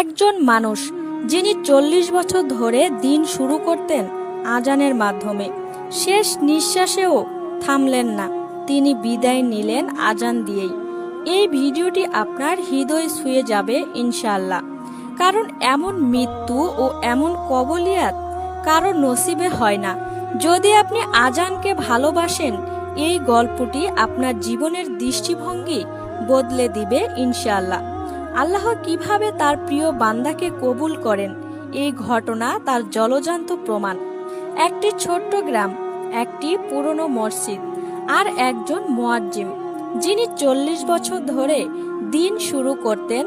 একজন মানুষ যিনি চল্লিশ বছর ধরে দিন শুরু করতেন আজানের মাধ্যমে। শেষ নিঃশ্বাসেও থামলেন না। তিনি বিদায় নিলেন আজান দিয়েই। এই ভিডিওটি আপনার হৃদয় ছুঁয়ে যাবে ইনশাল্লাহ কারণ এমন মৃত্যু ও এমন কবলিয়াত কারও নসিবে হয় না। যদি আপনি আজানকে ভালোবাসেন, এই গল্পটি আপনার জীবনের দৃষ্টিভঙ্গি বদলে দিবে ইনশাআল্লাহ। আল্লাহ কীভাবে তার প্রিয় বান্দাকে কবুল করেন? এই ঘটনা তার জলজান্ত প্রমাণ। একটি ছোট্ট গ্রাম, একটি পুরনো মসজিদ আর একজন মোয়াজ্জিম যিনি চল্লিশ বছর ধরে দিন শুরু করতেন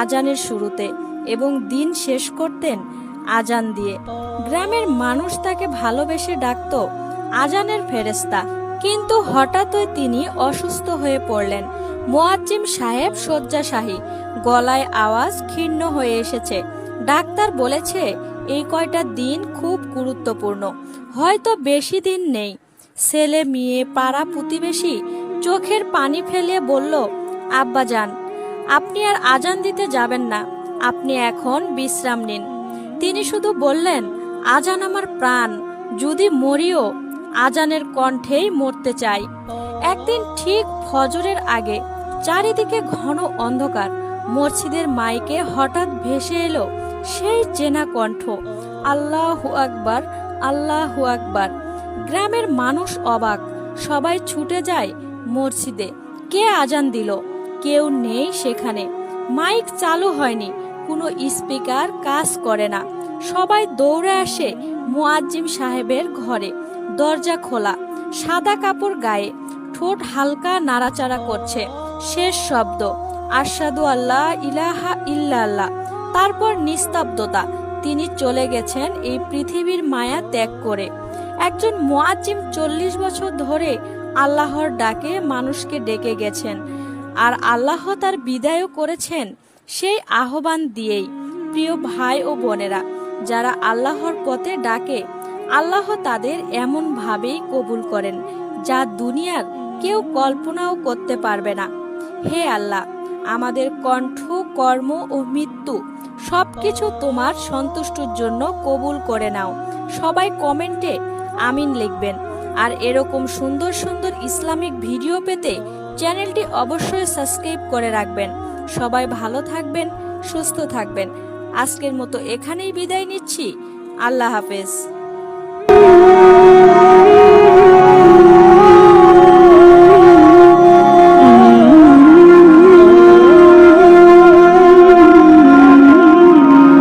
আজানের শুরুতে এবং দিন শেষ করতেন আজান দিয়ে। গ্রামের মানুষ তাকে ভালোবেসে ডাকত আজানের ফেরেস্তা কিন্তু হঠাৎই তিনি অসুস্থ হয়ে পড়লেন। মোয়াজ্জিম সাহেব শয্যাশাহী। গলায় আওয়াজ ক্ষীণ হয়ে এসেছে। ডাক্তার বলেছে, এই কয়টা দিন খুব গুরুত্বপূর্ণ। হয়তো বেশি দিন নেই। ছেলে, মেয়ে, পাড়া প্রতিবেশী চোখের পানি ফেলে বলল আব্বাজান আপনি আর আজান দিতে যাবেন না। আপনি এখন বিশ্রাম নিন। তিনি শুধু বললেন, আজান আমার প্রাণ। যদি মরিও, আজানের কণ্ঠেই মরতে চাই। একদিন ঠিক ফজরের আগে চারিদিকে ঘন অন্ধকার। মসজিদের মাইকে হঠাৎ ভেসে এলো সেই চেনা কণ্ঠ, আল্লাহু আকবার আল্লাহু আকবার। গ্রামের মানুষ অবাক, সবাই ছুটে যায় মসজিদে। কে আজান দিল? কেউ নেই সেখানে। মাইক চালু হয়নি, কোনো স্পিকার কাজ করে না। সবাই দৌড়ে আসে মুয়াজ্জিম সাহেবের ঘরে, দরজা খোলা, সাদা কাপড় গায়ে। ঠোঁট হালকা নাড়াচাড়া করছে। শেষ শব্দ আশাদু আল্লাহ ইলাহা ইল্লাল্লাহ। তারপর নিস্তব্ধতা, তিনি চলে গেছেন এই পৃথিবীর মায়া ত্যাগ করে। একজন মুয়াজ্জিম চল্লিশ বছর ধরে আল্লাহর ডাকে মানুষকে ডেকে গেছেন, আর আল্লাহ তার বিদায়ও করেছেন সেই আহ্বান দিয়েই। প্রিয় ভাই ও বোনেরা, যারা আল্লাহর পথে ডাকে, আল্লাহ তাদের এমন ভাবেই কবুল করেন। যা দুনিয়ার কেউ কল্পনাও করতে পারবে না। হে আল্লাহ, আমাদের কণ্ঠ, কর্ম ও মৃত্যু সবকিছু তোমার সন্তুষ্টর জন্য কবুল করে নাও। সবাই কমেন্টে আমিন লিখবেন। আর এরকম সুন্দর সুন্দর ইসলামিক ভিডিও পেতে চ্যানেলটি অবশ্যই সাবস্ক্রাইব করে রাখবেন। সবাই ভালো থাকবেন, সুস্থ থাকবেন। আজকের মতো এখানেই বিদায় নিচ্ছি। আল্লাহ হাফেজ।